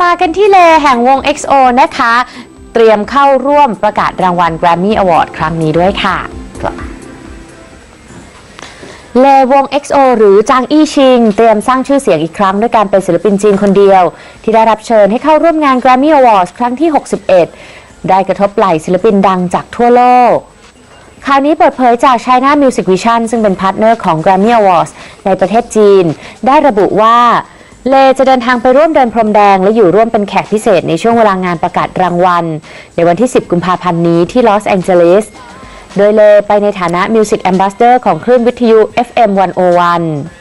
มากันที่เลแห่งวง XO นะคะ เตรียมเข้าร่วมประกาศรางวัล Grammy Award ครั้งนี้ด้วยค่ะ ครับ เลวง XO หรือจางอี้ชิง เตรียมสร้างชื่อเสียงอีกครั้งด้วยการเป็นศิลปินจีนคนเดียว ที่ได้รับเชิญให้เข้าร่วมงาน Grammy Awards ครั้งที่ 61 ได้กระทบไหล่ศิลปินดังจากทั่วโลกคราวนี้เปิดเผยจาก China Music Vision ซึ่งเป็นพาร์ทเนอร์ของ Grammy Awards ในประเทศจีน ได้ระบุว่า เลจะเดินทางไปร่วมเดินพรมแดงและอยู่ร่วมเป็นแขกพิเศษในช่วงเวลางานประกาศรางวัล ในวันที่ 10 กุมภาพันธ์นี้ที่ลอสแองเจลิส โดยเลไปในฐานะ Music Ambassador ของคลื่นวิทยุ FM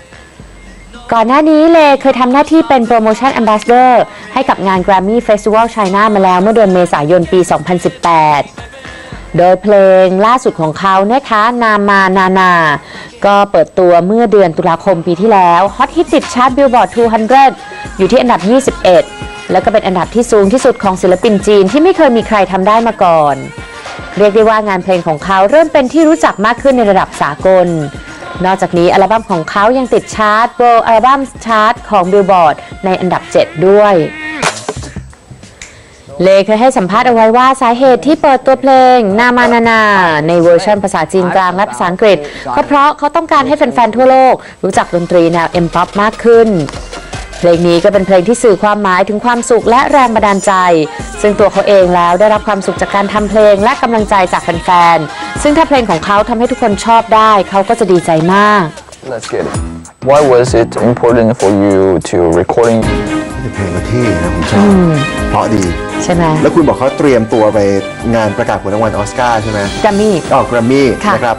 101 ก่อนหน้านี้เลเคยทำหน้าที่เป็น Promotion Ambassador ให้กับงาน Grammy Festival China มาแล้วเมื่อเดือนเมษายนปี 2018 โดยเพลงล่าสุดของเขานะคะนามานานา ก็เปิดตัวเมื่อเดือนตุลาคมปีที่แล้วฮอตฮิตติดชาร์ตบิลบอร์ด 200 อยู่ที่อันดับ 21 แล้วก็เป็นอันดับที่สูงที่สุดของศิลปินจีนที่ไม่เคยมีใครทำได้มาก่อน เรียกได้ว่างานเพลงของเขาเริ่มเป็นที่รู้จักมากขึ้นในระดับสากล นอกจากนี้อัลบั้มของเขายังติดชาร์ต World Album Chart ของ Billboard ในอันดับ 7 ด้วย เลเคยให้สัมภาษณ์เอาไว้ว่าสาเหตุที่เปิดตัวเพลงนามานานา ในเวอร์ชันภาษาจีนกลางและภาษาอังกฤษ ก็เพราะเขาต้องการให้แฟนๆทั่วโลก รู้จักดนตรีแนวเอ็มป๊อปมากขึ้น เพลงนี้ก็เป็นเพลงที่สื่อความหมายถึงความสุขและแรงบันดาลใจ ซึ่งตัวเขาเองแล้วได้รับความสุขจากการทำเพลงและกำลังใจจากแฟนๆซึ่งถ้าเพลงของเขาทำให้ทุกคนชอบได้ เขาก็จะดีใจมาก Let's get it. Why was it important for you to recording เพลงก็เท่นะผมชอบเพราะดี ใช่ไหมแล้วคุณบอกเขาเตรียมตัวไปงานประกาศผลรางวัลออสการ์ใช่ไหมแกรมมี่อ๋อแกรมมี่นะครับ